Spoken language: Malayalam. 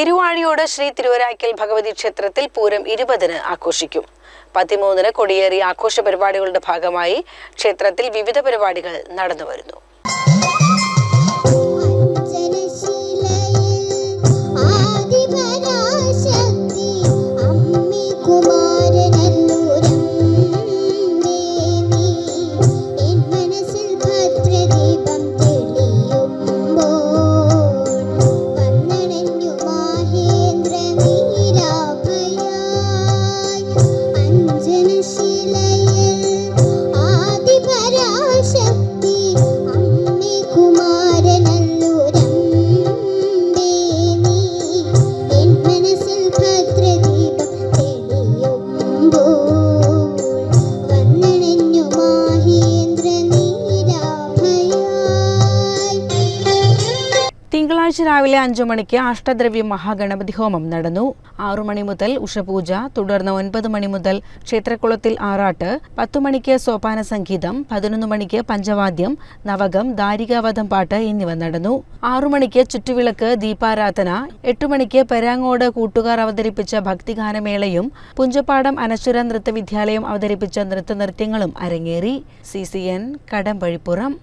തിരുവാഴിയോട് ശ്രീ തിരുവരായ്ക്കൽ ഭഗവതി ക്ഷേത്രത്തിൽ പൂരം ഇരുപതിന് ആഘോഷിക്കും. പതിമൂന്നിന് കൊടിയേറി ആഘോഷ പരിപാടികളുടെ ഭാഗമായി ക്ഷേത്രത്തിൽ വിവിധ പരിപാടികൾ നടന്നുവരുന്നു. തിങ്കളാഴ്ച രാവിലെ അഞ്ചു മണിക്ക് അഷ്ടദ്രവ്യ മഹാഗണപതി ഹോമം നടന്നു. ആറു മണി മുതൽ ഉഷപൂജ തുടർന്ന് ഒൻപത് മണി മുതൽ ക്ഷേത്രക്കുളത്തിൽ ആറാട്ട് പത്തു മണിക്ക് സോപാന സംഗീതം പതിനൊന്ന് മണിക്ക് പഞ്ചവാദ്യം നവകം ദാരികാവധം പാട്ട് എന്നിവ നടന്നു. ആറു മണിക്ക് ചുറ്റുവിളക്ക് ദീപാരാധന എട്ടു മണിക്ക് പെരാങ്ങോട് കൂട്ടുകാർ അവതരിപ്പിച്ച ഭക്തിഗാനമേളയും പുഞ്ചപ്പാടം അനശ്വര നൃത്തവിദ്യാലയം അവതരിപ്പിച്ച നൃത്തനൃത്യങ്ങളും അരങ്ങേറി. C C N Kadampazhipuram.